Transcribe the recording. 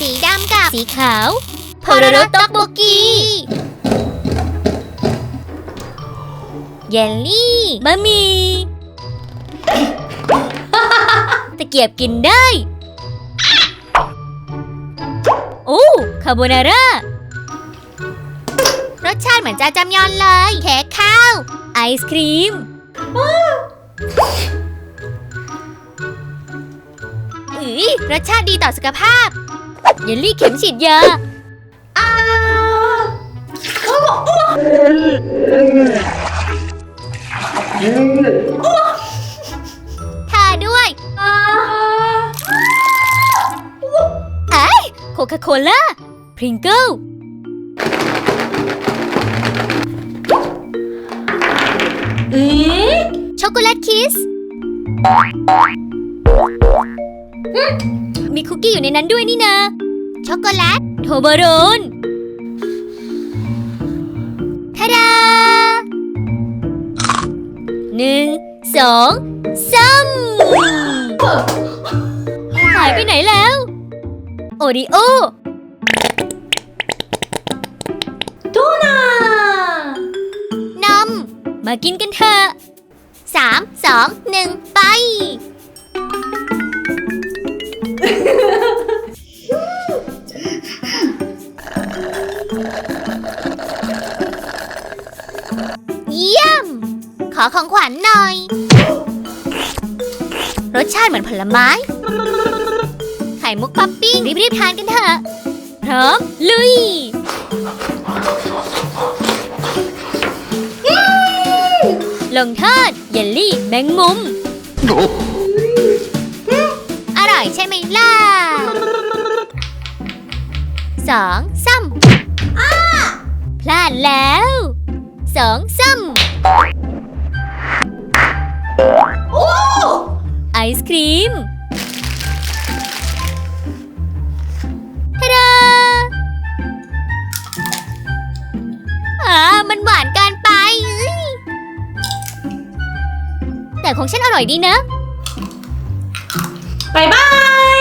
สีดำกับสีขาวโพโรโรต็อกโบกีเยลลี่บะหมี่ตะเกียบกินได้ โอ้ คาโบนาร่า รสชาติเหมือนจาจำยอนเลย เค้กข้าว ไอศครีม อือรสชาติดีต่อสุขภาพ เยลลี่เข็มฉีดยาทาด้วยไอ้โคคาโคล่าพริงเกิลช็อกโกแลตคิส มีคุกกี้อยู่ในนั้นด้วยนี่นาช็อกโกแลตโทโบโรนทาดาหนึ่งสองสามหายไปไหนแล้ว โอริโอนมมากินกันเถอะสามสองหนึ่ง อของขวัญหน่อย รสชาติเหมือนผลไม้ ไข่มุกป๊อปปิ้งรีบๆทานกันเถอะพร้อมลุยลงโทษเยลลี่แมงมุม อร่อยใช่ไหมล่ะสองซ้ำพลาดแล้วสองซ้ำ ไอศครีมทาดาอ่ามันหวานเกินไป แต่ของฉันอร่อยดีนะ บายบาย